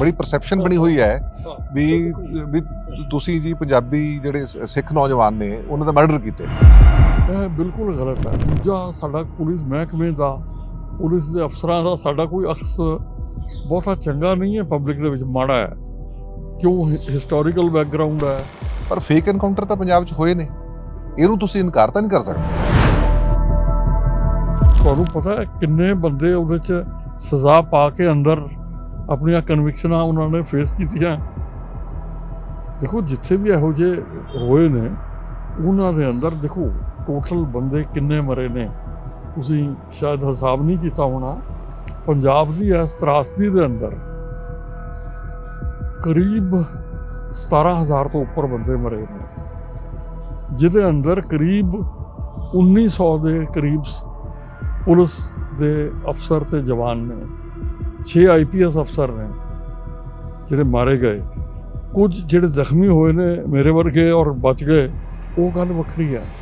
ਬੜੀ ਪਰਸੈਪਸ਼ਨ ਬਣੀ ਹੋਈ ਹੈ ਵੀ ਵੀ ਤੁਸੀਂ ਜੀ ਪੰਜਾਬੀ ਜਿਹੜੇ ਸਿੱਖ ਨੌਜਵਾਨ ਨੇ ਉਹਨਾਂ ਦਾ ਮਰਡਰ ਕੀਤੇ। ਇਹ ਬਿਲਕੁਲ ਗਲਤ ਹੈ। ਦੂਜਾ ਸਾਡਾ ਪੁਲਿਸ ਮਹਿਕਮੇ ਦਾ ਪੁਲਿਸ ਦੇ ਅਫਸਰਾਂ ਦਾ ਸਾਡਾ ਕੋਈ ਅਕਸ ਬਹੁਤਾ ਚੰਗਾ ਨਹੀਂ ਹੈ ਪਬਲਿਕ ਦੇ ਵਿੱਚ ਮਾੜਾ ਹੈ। ਕਿਉਂ ਹਿਸਟੋਰੀਕਲ ਬੈਕਗ੍ਰਾਉਂਡ ਹੈ? ਪਰ ਫੇਕ ਐਨਕਾਊਂਟਰ ਤਾਂ ਪੰਜਾਬ 'ਚ ਹੋਏ ਨੇ। ਇਹਨੂੰ ਤੁਸੀਂ ਇਨਕਾਰ ਤਾਂ ਨਹੀਂ ਕਰ ਸਕਦੇ। ਤੁਹਾਨੂੰ ਪਤਾ ਹੈ ਕਿੰਨੇ ਬੰਦੇ ਉਹਦੇ 'ਚ ਸਜ਼ਾ ਪਾ ਕੇ ਅੰਦਰ ਆਪਣੀਆਂ ਕਨਵਿਕਸ਼ਨਾਂ ਉਹਨਾਂ ਨੇ ਫੇਸ ਕੀਤੀਆਂ। ਦੇਖੋ, ਜਿੱਥੇ ਵੀ ਇਹੋ ਜਿਹੇ ਹੋਏ ਨੇ, ਉਹਨਾਂ ਦੇ ਅੰਦਰ ਦੇਖੋ ਟੋਟਲ ਬੰਦੇ ਕਿੰਨੇ ਮਰੇ ਨੇ। ਤੁਸੀਂ ਸ਼ਾਇਦ ਹਿਸਾਬ ਨਹੀਂ ਕੀਤਾ ਹੋਣਾ, ਪੰਜਾਬ ਦੀ ਇਸ ਤਰਾਸਦੀ ਦੇ ਅੰਦਰ ਕਰੀਬ 17000 ਤੋਂ ਉੱਪਰ ਬੰਦੇ ਮਰੇ ਨੇ। ਜਿਹਦੇ ਅੰਦਰ ਕਰੀਬ 1900 ਦੇ ਕਰੀਬ ਪੁਲਿਸ ਦੇ ਅਫਸਰ ਤੇ ਜਵਾਨ ਨੇ। 6 ਆਈਪੀਐਸ ਅਫਸਰ ਨੇ ਜਿਹੜੇ ਮਾਰੇ ਗਏ। ਕੁਝ ਜਿਹੜੇ ਜ਼ਖਮੀ ਹੋਏ ਨੇ ਮੇਰੇ ਵਰਗੇ ਔਰ ਬਚ ਗਏ, ਉਹ ਗੱਲ ਵੱਖਰੀ ਹੈ।